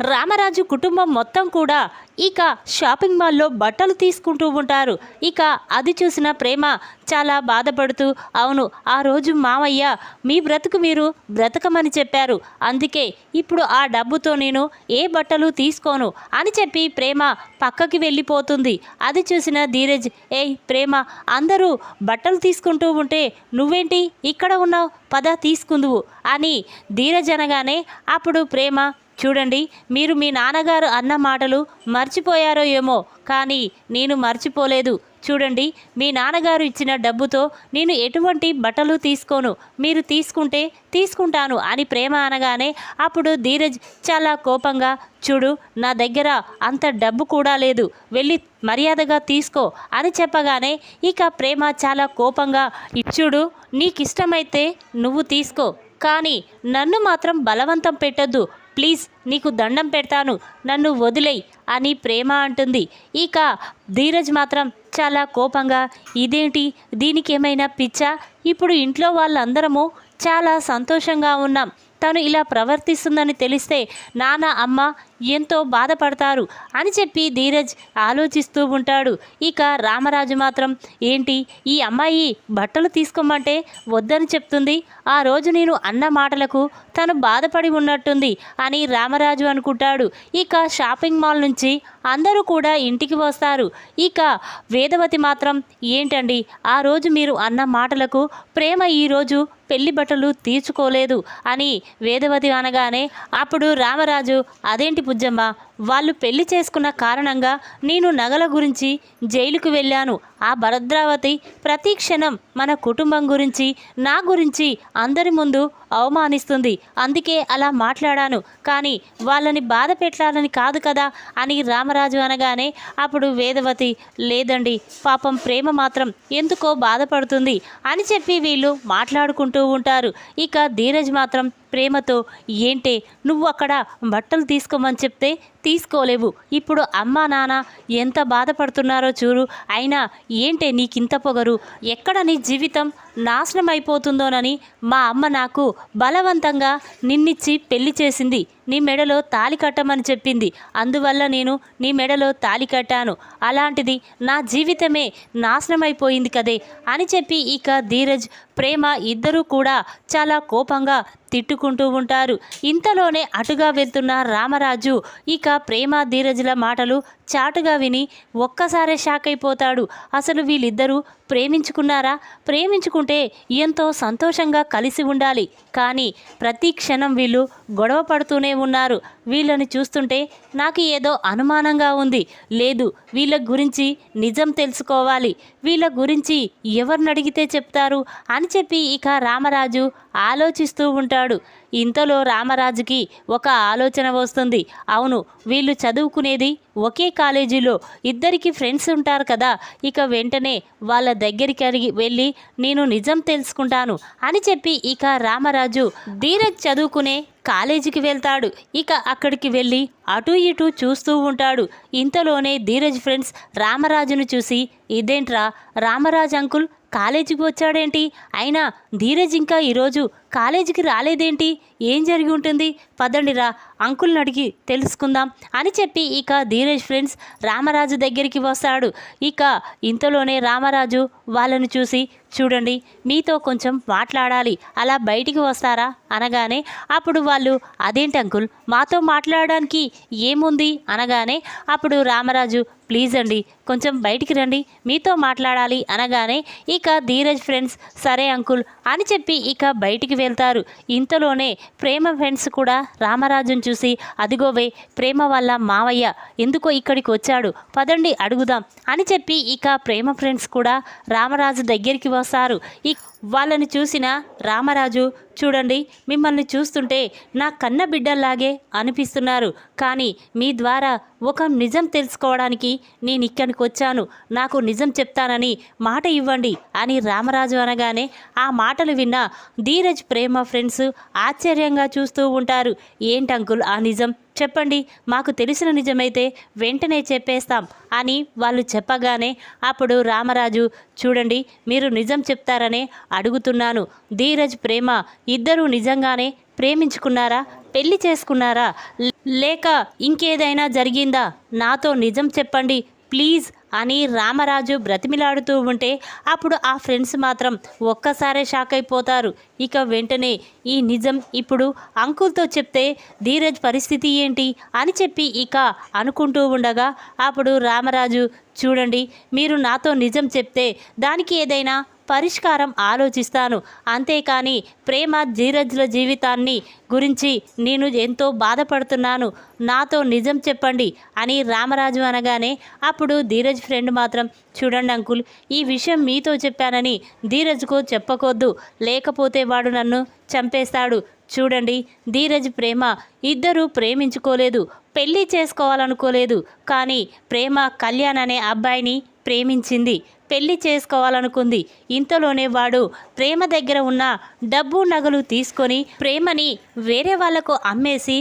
రామరాజు కుటుంబం మొత్తం కూడా ఇక షాపింగ్ మాల్లో బట్టలు తీసుకుంటూ ఉంటారు. ఇక అది చూసిన ప్రేమ చాలా బాధపడుతూ అవును ఆ రోజు మామయ్య మీ బ్రతుకు మీరు బ్రతకమని చెప్పారు. అందుకే ఇప్పుడు ఆ డబ్బుతో నేను ఏ బట్టలు తీసుకోను అని చెప్పి ప్రేమ పక్కకి వెళ్ళిపోతుంది. అది చూసిన ధీరజ్ ఏయ్ ప్రేమ అందరూ బట్టలు తీసుకుంటూ ఉంటే నువ్వేంటి? ఇక్కడ ఉన్నావు పద తీసుకుందువు అని ధీరజ్ అనగానే అప్పుడు ప్రేమ చూడండి మీరు మీ నాన్నగారు అన్న మాటలు మర్చిపోయారో ఏమో కానీ నేను మర్చిపోలేదు. చూడండి మీ నాన్నగారు ఇచ్చిన డబ్బుతో నేను ఎటువంటి బట్టలు తీసుకోను. మీరు తీసుకుంటే తీసుకుంటాను అని ప్రేమ అనగానే అప్పుడు ధీరజ్ చాలా కోపంగా చూడు నా దగ్గర అంత డబ్బు కూడా లేదు వెళ్ళి మర్యాదగా తీసుకో అని చెప్పగానే ఇక ప్రేమ చాలా కోపంగా చూడు నీకిష్టమైతే నువ్వు తీసుకో కానీ నన్ను మాత్రం బలవంతం పెట్టద్దు. ప్లీజ్ నీకు దండం పెడతాను నన్ను వదిలేయ్ అని ప్రేమ అంటుంది. ఇక ధీరజ్ మాత్రం చాలా కోపంగా ఇదేంటి దీనికి ఏమైనా పిచ్చా? ఇప్పుడు ఇంట్లో వాళ్ళందరము చాలా సంతోషంగా ఉన్నాం. తను ఇలా ప్రవర్తిస్తుందని తెలిస్తే నాన్న అమ్మ ఎంతో బాధపడతారు అని చెప్పి ధీరజ్ ఆలోచిస్తూ ఉంటాడు. ఇక రామరాజు మాత్రం ఏంటి ఈ అమ్మాయి బట్టలు తీసుకోమంటే వద్దని చెప్తుంది. ఆ రోజు నేను అన్న మాటలకు తను బాధపడి ఉన్నట్టుంది అని రామరాజు అనుకుంటాడు. ఇక షాపింగ్ మాల్ నుంచి అందరూ కూడా ఇంటికి వస్తారు. ఇక వేదవతి మాత్రం ఏంటండి ఆ రోజు మీరు అన్న మాటలకు ప్రేమ ఈరోజు పెళ్ళి బట్టలు తీర్చుకోలేదు అని వేదవతి అనగానే అప్పుడు రామరాజు అదేంటి 不，这吗？వాళ్ళు పెళ్ళి చేసుకున్న కారణంగా నేను నగల గురించి జైలుకు వెళ్ళాను. ఆ భరద్రావతి ప్రతి క్షణం మన కుటుంబం గురించి నా గురించి అందరి ముందు అవమానిస్తుంది. అందుకే అలా మాట్లాడాను. కానీ వాళ్ళని బాధ పెట్టాలని కాదు కదా అని రామరాజు అనగానే అప్పుడు వేదవతి లేదండి పాపం ప్రేమ మాత్రం ఎందుకో బాధపడుతుంది అని చెప్పి వీళ్ళు మాట్లాడుకుంటూ ఉంటారు. ఇక ధీరజ్ మాత్రం ప్రేమతో ఏంటే నువ్వు అక్కడ బట్టలు తీసుకోమని చెప్తే తీసుకోలేవు. ఇప్పుడు అమ్మా నాన్న ఎంత బాధపడుతున్నారో చూడు. అయినా ఏంటే నీకింత పొగరు? ఎక్కడ నీ జీవితం నాశనం అయిపోతుందోనని మా అమ్మ నాకు బలవంతంగా నిన్నిచ్చి పెళ్ళి చేసింది. నీ మెడలో తాలి కట్టమని చెప్పింది. అందువల్ల నేను నీ మెడలో తాలి కట్టాను. అలాంటిది నా జీవితమే నాశనం అయిపోయింది కదే అని చెప్పి ఇక ధీరజ్ ప్రేమ ఇద్దరూ కూడా చాలా కోపంగా తిట్టుకుంటూ ఉంటారు. ఇంతలోనే అటుగా వెళ్తున్న రామరాజు ఇక ప్రేమ ధీరజుల మాటలు చాటుగా విని ఒక్కసారే షాక్ అయిపోతాడు. అసలు వీళ్ళిద్దరూ ప్రేమించుకున్నారా? ప్రేమించుకుంటే ఎంతో సంతోషంగా కలిసి ఉండాలి. కానీ ప్రతి క్షణం వీళ్ళు గొడవ పడుతూనే ఉన్నారు. వీళ్ళని చూస్తుంటే నాకు ఏదో అనుమానంగా ఉంది. లేదు వీళ్ళ గురించి నిజం తెలుసుకోవాలి. వీళ్ళ గురించి ఎవరిని అడిగితే చెప్తారు అని చెప్పి ఇక రామరాజు ఆలోచిస్తూ ఉంటాడు. ఇంతలో రామరాజుకి ఒక ఆలోచన వస్తుంది. అవును వీళ్ళు చదువుకునేది ఒకే కాలేజీలో. ఇద్దరికి ఫ్రెండ్స్ ఉంటారు కదా. ఇక వెంటనే వాళ్ళ దగ్గరికి అడిగి వెళ్ళి నేను నిజం తెలుసుకుంటాను అని చెప్పి ఇక రామరాజు ధీరజ్ చదువుకునే కాలేజీకి వెళ్తాడు. ఇక అక్కడికి వెళ్ళి అటు ఇటు చూస్తూ ఉంటాడు. ఇంతలోనే ధీరజ్ ఫ్రెండ్స్ రామరాజును చూసి ఇదేంట్రా? రామరాజ్ అంకుల్ కాలేజీకి వచ్చాడేంటి? అయినా ధీరజ్ ఇంకా ఈరోజు కాలేజీకి రాలేదేంటి? ఏం జరిగి ఉంటుంది? పదండిరా అంకుల్ని అడిగి తెలుసుకుందాం అని చెప్పి ఇక ధీరజ్ ఫ్రెండ్స్ రామరాజు దగ్గరికి వస్తాడు. ఇక ఇంతలోనే రామరాజు వాళ్ళని చూసి చూడండి మీతో కొంచెం మాట్లాడాలి. అలా బయటికి వస్తారా? అనగానే అప్పుడు వాళ్ళు అదేంటి అంకుల్ మాతో మాట్లాడడానికి ఏముంది? అనగానే అప్పుడు రామరాజు ప్లీజ్ అండి కొంచెం బయటికి రండి మీతో మాట్లాడాలి. అనగానే ఇక ధీరజ్ ఫ్రెండ్స్ సరే అంకుల్ అని చెప్పి ఇక బయటికి వెళ్తారు. ఇంతలోనే ప్రేమ ఫ్రెండ్స్ కూడా రామరాజును చూసి అదిగోవే ప్రేమ వల్ల మావయ్య ఎందుకో ఇక్కడికి వచ్చాడు. పదండి అడుగుదాం అని చెప్పి ఇక ప్రేమ ఫ్రెండ్స్ కూడా రామరాజు దగ్గరికి వస్తారు. వస్తారు ఈ వాళ్ళని చూసిన రామరాజు చూడండి మిమ్మల్ని చూస్తుంటే నా కన్న బిడ్డల్లాగే అనిపిస్తున్నారు. కానీ మీ ద్వారా ఒక నిజం తెలుసుకోవడానికి నేను ఇక్కడికి వచ్చాను. నాకు నిజం చెప్తానని మాట ఇవ్వండి అని రామరాజు అనగానే ఆ మాటలు విన్న ధీరజ్ ప్రేమ ఫ్రెండ్స్ ఆశ్చర్యంగా చూస్తూ ఉంటారు. ఏంటి అంకుల్ ఆ నిజం? చెప్పండి మాకు తెలిసిన నిజమైతే వెంటనే చెప్పేస్తాం అని వాళ్ళు చెప్పగానే అప్పుడు రామరాజు చూడండి మీరు నిజం చెప్తారనే అడుగుతున్నాను. ధీరజ్ ప్రేమ ఇద్దరూ నిజంగానే ప్రేమించుకున్నారా? పెళ్ళి చేసుకున్నారా? లేక ఇంకేదైనా జరిగిందా? నాతో నిజం చెప్పండి ప్లీజ్. అని రామరాజు బ్రతిమిలాడుతూ ఉంటే అప్పుడు ఆ ఫ్రెండ్స్ మాత్రం ఒక్కసారే షాక్ అయిపోతారు. ఇక వెంటనే ఈ నిజం ఇప్పుడు అంకుల్తో చెప్తే ధీరజ్ పరిస్థితి ఏంటి అని చెప్పి ఇక అనుకుంటూ ఉండగా అప్పుడు రామరాజు చూడండి మీరు నాతో నిజం చెప్తే దానికి ఏదైనా పరిష్కారం ఆలోచిస్తాను. అంతేకాని ప్రేమ ధీరజ్ల జీవితాన్ని గురించి నేను ఎంతో బాధపడుతున్నాను. నాతో నిజం చెప్పండి అని రామరాజు అనగానే అప్పుడు ధీరజ్ ఫ్రెండ్ మాత్రం చూడండి అంకుల్ ఈ విషయం మీతో చెప్పానని ధీరజ్కు చెప్పకొద్దు లేకపోతే వాడు నన్ను చంపేస్తాడు. చూడండి ధీరజ్ ప్రేమ ఇద్దరూ ప్రేమించుకోలేదు. పెళ్ళి చేసుకోవాలనుకోలేదు. కానీ ప్రేమ కళ్యాణ్ అనే అబ్బాయిని ప్రేమించింది. పెళ్ళి చేసుకోవాలనుకుంది. ఇంతలోనే వాడు ప్రేమ దగ్గర ఉన్న డబ్బు నగలు తీసుకొని ప్రేమని వేరే వాళ్ళకు అమ్మేసి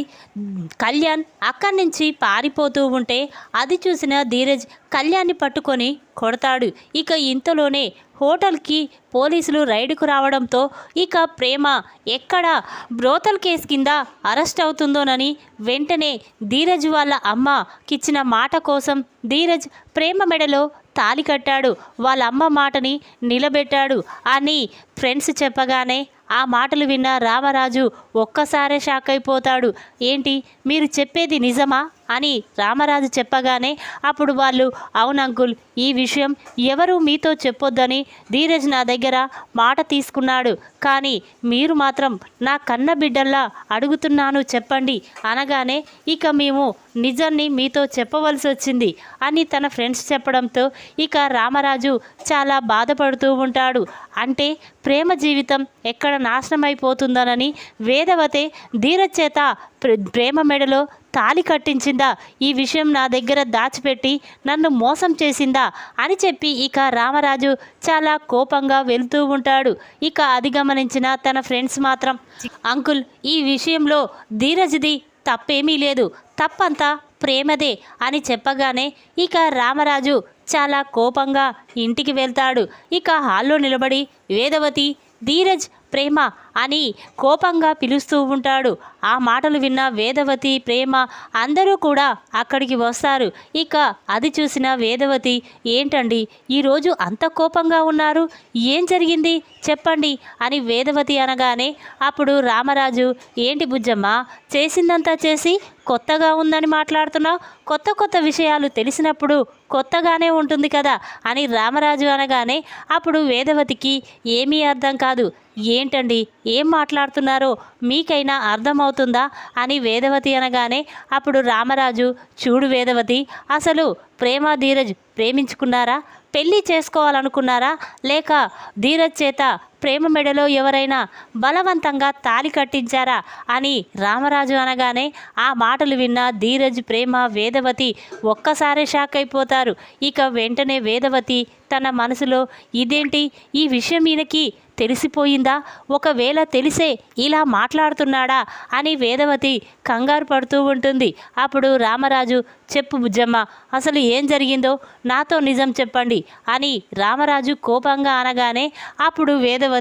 కళ్యాణ్ అక్కడి నుంచి పారిపోతూ ఉంటే అది చూసిన ధీరజ్ కళ్యాణ్ని పట్టుకొని కొడతాడు. ఇక ఇంతలోనే హోటల్కి పోలీసులు రైడుకు రావడంతో ఇక ప్రేమ ఎక్కడ బ్రోతల్ కేసు కింద అరెస్ట్ అవుతుందోనని వెంటనే ధీరజ్ వాళ్ళ అమ్మకిచ్చిన మాట కోసం ధీరజ్ ప్రేమ మెడలో తాలి కట్టాడు. వాళ్ళ అమ్మ మాటని నిలబెట్టాడు. అని ఫ్రెండ్స్ చెప్పగానే ఆ మాటలు విన్న రామరాజు ఒక్కసారే షాక్ అయిపోతాడు. ఏంటి? మీరు చెప్పేది నిజమా? అని రామరాజు చెప్పగానే అప్పుడు వాళ్ళు అవును అంకుల్ ఈ విషయం ఎవరు మీతో చెప్పొద్దని ధీరజ్ నా దగ్గర మాట తీసుకున్నాడు. కానీ మీరు మాత్రం నా కన్న బిడ్డల్లా అడుగుతున్నాను చెప్పండి అనగానే ఇక మేము నిజాన్ని మీతో చెప్పవలసి వచ్చింది అని తన ఫ్రెండ్స్ చెప్పడంతో ఇక రామరాజు చాలా బాధపడుతూ ఉంటాడు. అంటే ప్రేమ జీవితం ఎక్కడ నాశనం అయిపోతుందనని వేదవతే ధీరజ్ చేత ప్రేమ మెడలో తాలి కట్టించిందా? ఈ విషయం నా దగ్గర దాచిపెట్టి నన్ను మోసం చేసిందా? అని చెప్పి ఇక రామరాజు చాలా కోపంగా వెళ్తూ ఉంటాడు. ఇక అది గమనించిన తన ఫ్రెండ్స్ మాత్రం అంకుల్ ఈ విషయంలో ధీరజ్ది తప్పేమీ లేదు. తప్పంతా ప్రేమదే అని చెప్పగానే ఇక రామరాజు చాలా కోపంగా ఇంటికి వెళ్తాడు. ఇక హాల్లో నిలబడి వేదవతి ధీరజ్ ప్రేమ అని కోపంగా పిలుస్తూ ఉంటాడు. ఆ మాటలు విన్న వేదవతి ప్రేమ అందరూ కూడా అక్కడికి వస్తారు. ఇక అది చూసిన వేదవతి ఏంటండి? ఈరోజు అంత కోపంగా ఉన్నారు? ఏం జరిగింది? చెప్పండి అని వేదవతి అనగానే అప్పుడు రామరాజు ఏంటి బుజ్జమ్మ? చేసిందంతా చేసి కొత్తగా ఉందని మాట్లాడుతున్నావు? కొత్త కొత్త విషయాలు తెలిసినప్పుడు కొత్తగానే ఉంటుంది కదా అని రామరాజు అనగానే అప్పుడు వేదవతికి ఏమీ అర్థం కాదు. ఏంటండి? ఏం మాట్లాడుతున్నారో మీకైనా అర్థమవుతుందా? అని వేదవతి అనగానే అప్పుడు రామరాజు చూడు వేదవతి అసలు ప్రేమ ధీరజ్ ప్రేమించుకున్నారా? పెళ్ళి చేసుకోవాలనుకున్నారా? లేక ధీరజ్ చేత ప్రేమ మెడలో ఎవరైనా బలవంతంగా తాలి కట్టించారా అని రామరాజు అనగానే ఆ మాటలు విన్న ధీరజ్ ప్రేమ వేదవతి ఒక్కసారే షాక్ అయిపోతారు. ఇక వెంటనే వేదవతి తన మనసులో ఇదేంటి? ఈ విషయం ఈయనకి తెలిసిపోయిందా? ఒకవేళ తెలిసే ఇలా మాట్లాడుతున్నాడా? అని వేదవతి కంగారు పడుతూ ఉంటుంది. అప్పుడు రామరాజు చెప్పు బుజ్జమ్మ అసలు ఏం జరిగిందో? నాతో నిజం చెప్పండి అని రామరాజు కోపంగా అనగానే అప్పుడు వేదవతి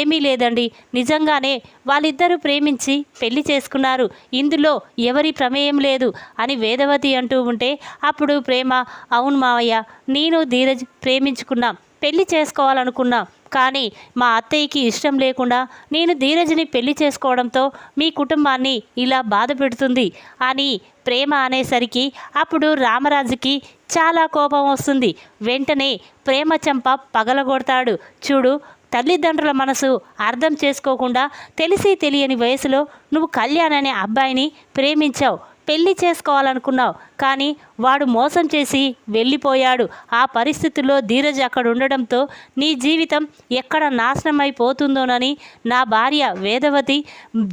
ఏమీ లేదండి. నిజంగానే వాళ్ళిద్దరూ ప్రేమించి పెళ్ళి చేసుకున్నారు. ఇందులో ఎవరి ప్రమేయం లేదు అని వేదవతి అంటూ ఉంటే అప్పుడు ప్రేమ అవును మావయ్య నేను ధీరజ్ ప్రేమించుకున్నాం పెళ్ళి చేసుకోవాలనుకున్నాం కానీ మా అత్తయ్యకి ఇష్టం లేకుండా నేను ధీరజ్ని పెళ్ళి చేసుకోవడంతో మీ కుటుంబాన్ని ఇలా బాధ పెడుతుంది అని ప్రేమ అనేసరికి అప్పుడు రామరాజుకి చాలా కోపం వస్తుంది. వెంటనే ప్రేమ చెంప పగలగొడతాడు. చూడు తల్లిదండ్రుల మనసు అర్థం చేసుకోకుండా తెలిసి తెలియని వయసులో నువ్వు కళ్యాణ్ అనే అబ్బాయిని ప్రేమించావు పెళ్ళి చేసుకోవాలనుకున్నావు. కానీ వాడు మోసం చేసి వెళ్ళిపోయాడు. ఆ పరిస్థితుల్లో ధీరజ్ అక్కడ ఉండడంతో నీ జీవితం ఎక్కడ నాశనం అయిపోతుందోనని నా భార్య వేదవతి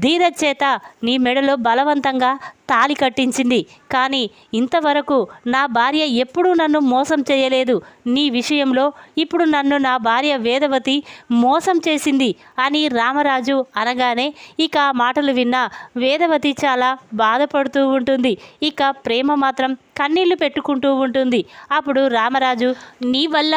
ధీరజ్ చేత నీ మెడలో బలవంతంగా తాలి కట్టించింది. కానీ ఇంతవరకు నా భార్య ఎప్పుడూ నన్ను మోసం చేయలేదు. నీ విషయంలో ఇప్పుడు నన్ను నా భార్య వేదవతి మోసం చేసింది అని రామరాజు అనగానే ఇక ఆ మాటలు విన్న వేదవతి చాలా బాధపడుతూ ఉంటుంది. ఇక ప్రేమ మాత్రం కన్నీళ్ళు పెట్టుకుంటూ ఉంటుంది. అప్పుడు రామరాజు నీ వల్ల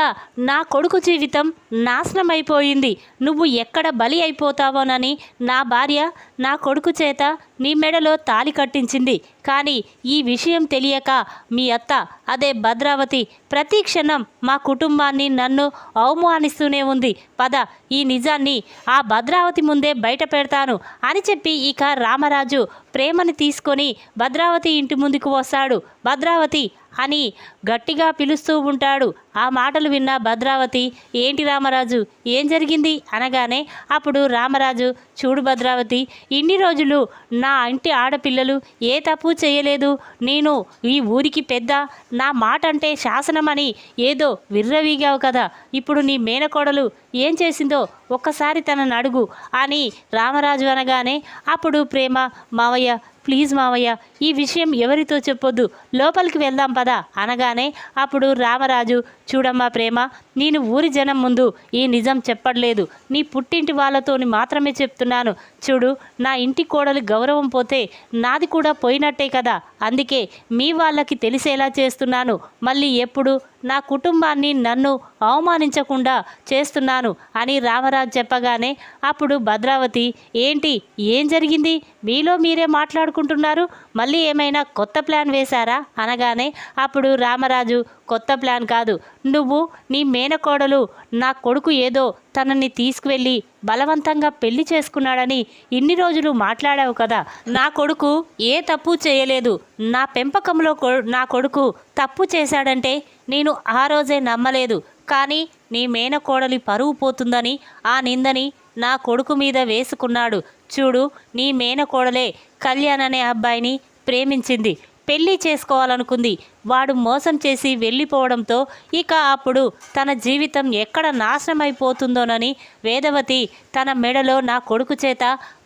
నా కొడుకు జీవితం నాశనం అయిపోయింది నువ్వు ఎక్కడ బలి అయిపోతావోనని నా భార్య నా కొడుకు చేత నీ మెడలో తాలి కట్టించింది. కానీ ఈ విషయం తెలియక మీ అత్త అదే భద్రావతి ప్రతి క్షణం మా కుటుంబాన్ని నన్ను అవమానిస్తూనే ఉంది. పద ఈ నిజాన్ని ఆ భద్రావతి ముందే బయట పెడతాను అని చెప్పి ఇక రామరాజు ప్రేమని తీసుకొని భద్రావతి ఇంటి ముందుకు వస్తాడు. భద్రావతి అని గట్టిగా పిలుస్తూ ఉంటాడు. ఆ మాటలు విన్న భద్రావతి ఏంటి రామరాజు ఏం జరిగింది? అనగానే అప్పుడు రామరాజు చూడు భద్రావతి ఇన్ని రోజులు నా ఇంటి ఆడపిల్లలు ఏ తప్పు చేయలేదు. నేను ఈ ఊరికి పెద్ద నా మాట అంటే శాసనమని ఏదో విర్రవీగావు కదా. ఇప్పుడు నీ మేనకోడలు ఏం చేసిందో ఒక్కసారి తనను అడుగు అని రామరాజు అనగానే అప్పుడు ప్రేమ మావయ్య ప్లీజ్ మావయ్య ఈ విషయం ఎవరితో చెప్పొద్దు లోపలికి వెళ్దాం పదా అనగానే అప్పుడు రామరాజు చూడమ్మా ప్రేమ నేను ఊరి జనం ముందు ఈ నిజం చెప్పట్లేదు. నీ పుట్టింటి వాళ్ళతోని మాత్రమే చెప్తున్నాను. చూడు నా ఇంటి కోడలు గౌరవం పోతే నాది కూడా పోయినట్టే కదా. అందుకే మీ వాళ్ళకి తెలిసేలా చేస్తున్నాను. మళ్ళీ ఎప్పుడు? నా కుటుంబాన్ని నన్ను అవమానించకుండా చేస్తున్నాను అని రామరాజు చెప్పగానే అప్పుడు భద్రావతి ఏంటి? ఏం జరిగింది? మీలో మీరే మాట్లాడుకుంటున్నారు? మళ్ళీ ఏమైనా కొత్త ప్లాన్ వేశారా? అనగానే అప్పుడు రామరాజు కొత్త ప్లాన్ కాదు. నువ్వు నీ మేనకోడలు నా కొడుకు ఏదో తనని తీసుకువెళ్ళి బలవంతంగా పెళ్ళి చేసుకున్నాడని ఇన్ని రోజులు మాట్లాడావు కదా. నా కొడుకు ఏ తప్పు చేయలేదు. నా పెంపకంలో కొ- నా కొడుకు తప్పు చేశాడంటే నేను ఆ రోజే నమ్మలేదు. కానీ నీ మేనకోడలి పరువు పోతుందని ఆ నిందని నా కొడుకు మీద వేసుకున్నాడు. చూడు నీ మేనకోడలే కళ్యాణ్ అనే అబ్బాయిని ప్రేమించింది. పెళ్ళి చేసుకోవాలనుకుంది. వాడు మోసం చేసి వెళ్ళిపోవడంతో ఇక అప్పుడు తన జీవితం ఎక్కడ నాశనం అయిపోతుందోనని వేదవతి తన మెడలో నా కొడుకు చేత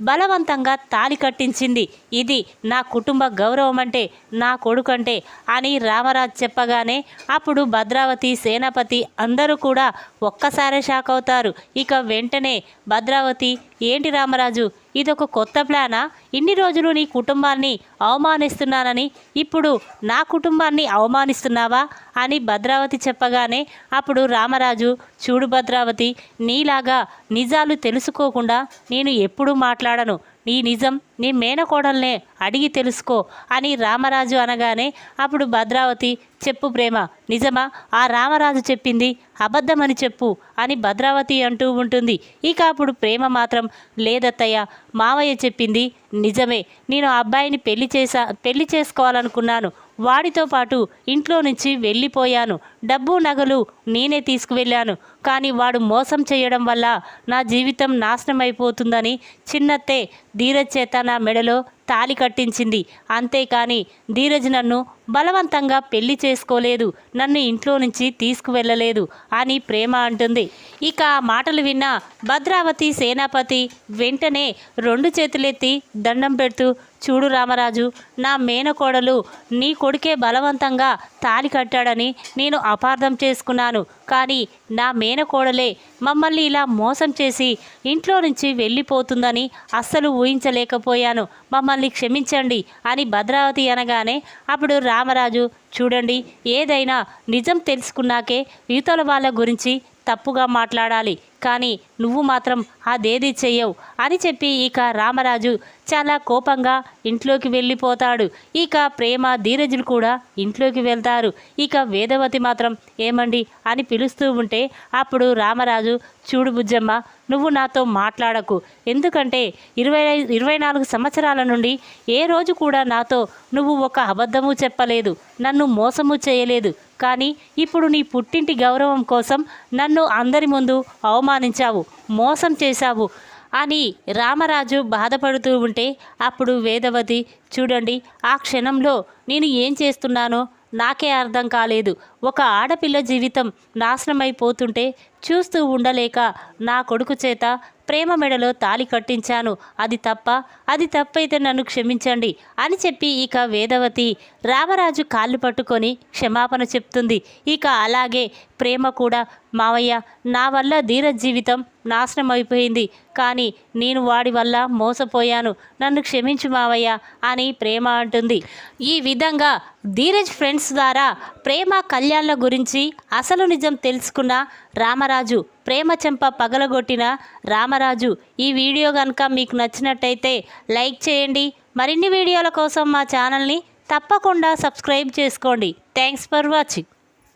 బలవంతంగా తాలి కట్టించింది. ఇది నా కుటుంబ గౌరవం అంటే నా కొడుకంటే అని రామరాజ్ చెప్పగానే అప్పుడు భద్రావతి సేనాపతి అందరూ కూడా ఒక్కసారే షాక్ అవుతారు ఇక వెంటనే భద్రావతి ఏంటి రామరాజు ఇదొక కొత్త ప్లానా? ఇన్ని రోజులు నీ కుటుంబాన్ని అవమానిస్తున్నానని ఇప్పుడు నా కుటుంబాన్ని అవమానిస్తున్నావా అని భద్రావతి చెప్పగానే అప్పుడు రామరాజు చూడు భద్రావతి నీలాగా నిజాలు తెలుసుకోకుండా నేను ఎప్పుడూ మాట్లాడను. నీ నిజం నీ మేనకోడల్నే అడిగి తెలుసుకో అని రామరాజు అనగానే అప్పుడు భద్రావతి చెప్పు ప్రేమ నిజమా? ఆ రామరాజు చెప్పింది అబద్ధమని చెప్పు అని భద్రావతి అంటూ ఉంటుంది. ఇక అప్పుడు ప్రేమ మాత్రం లేదత్తయ్య మావయ్య చెప్పింది నిజమే నేను ఆ అబ్బాయిని పెళ్ళి చేసా పెళ్ళి చేసుకోవాలనుకున్నాను వాడితో పాటు ఇంట్లో నుంచి వెళ్ళిపోయాను. డబ్బు నగలు నేనే తీసుకువెళ్ళాను. కానీ వాడు మోసం చేయడం వల్ల నా జీవితం నాశనం అయిపోతుందని చిన్నత్తే ధీరజ్ చేత నా మెడలో తాలి కట్టించింది. అంతేకాని ధీరజ్ నన్ను బలవంతంగా పెళ్ళి చేసుకోలేదు. నన్ను ఇంట్లో నుంచి తీసుకువెళ్ళలేదు అని ప్రేమ అంటుంది. ఇక ఆ మాటలు విన్న భద్రావతి సేనాపతి వెంటనే రెండు చేతులెత్తి దండం పెడుతూ చూడు రామరాజు నా మేనకోడలు నీ కొడుకే బలవంతంగా తాలి కట్టాడని నేను అపార్థం చేసుకున్నాను. కానీ నా మేనకోడలే మమ్మల్ని ఇలా మోసం చేసి ఇంట్లో నుంచి వెళ్ళిపోతుందని అస్సలు ఊహించలేకపోయాను. మమ్మల్ని క్షమించండి అని భద్రావతి అనగానే అప్పుడు రామరాజు చూడండి ఏదైనా నిజం తెలుసుకున్నాకే యువతల వాళ్ళ గురించి తప్పుగా మాట్లాడాలి. కానీ నువ్వు మాత్రం అదేది చెయ్యవు అని చెప్పి ఇక రామరాజు చాలా కోపంగా ఇంట్లోకి వెళ్ళిపోతాడు. ఇక ప్రేమ ధీరజులు కూడా ఇంట్లోకి వెళ్తారు. ఇక వేదవతి మాత్రం ఏమండి అని పిలుస్తూ ఉంటే అప్పుడు రామరాజు చూడు బుజ్జమ్మ నువ్వు నాతో మాట్లాడకు. ఎందుకంటే ఇరవై ఇరవై నాలుగు సంవత్సరాల నుండి ఏ రోజు కూడా నాతో నువ్వు ఒక అబద్ధము చెప్పలేదు. నన్ను మోసము చేయలేదు. కానీ ఇప్పుడు నీ పుట్టింటి గౌరవం కోసం నన్ను అందరి ముందు అవమానించావు మోసం చేశావు అని రామరాజు బాధపడుతూ ఉంటే అప్పుడు వేదవతి చూడండి ఆ క్షణంలో నేను ఏం చేస్తున్నానో నాకే అర్థం కాలేదు. ఒక ఆడపిల్ల జీవితం నాశనమైపోతుంటే చూస్తూ ఉండలేక నా కొడుకు చేత ప్రేమ మెడలో తాలి కట్టించాను. అది తప్ప అది తప్పైతే నన్ను క్షమించండి అని చెప్పి ఇక వేదవతి రామరాజు కాళ్ళు పట్టుకొని క్షమాపణ చెప్తుంది. ఇక అలాగే ప్రేమ కూడా మావయ్య నా వల్ల ధీరజ్ జీవితం నాశనం అయిపోయింది కానీ నేను వాడి వల్ల మోసపోయాను. నన్ను క్షమించు మావయ్య అని ప్రేమ అంటుంది. ఈ విధంగా ధీరజ్ ఫ్రెండ్స్ ద్వారా ప్రేమ కళ్యాణ్ల గురించి అసలు నిజం తెలుసుకున్న రామరాజు ప్రేమ చెంప పగలగొట్టిన రామరాజు. ఈ వీడియో కనుక మీకు నచ్చినట్టయితే లైక్ చేయండి. మరిన్ని వీడియోల కోసం మా ఛానల్ని తప్పకుండా సబ్స్క్రైబ్ చేసుకోండి. Thanks for watching.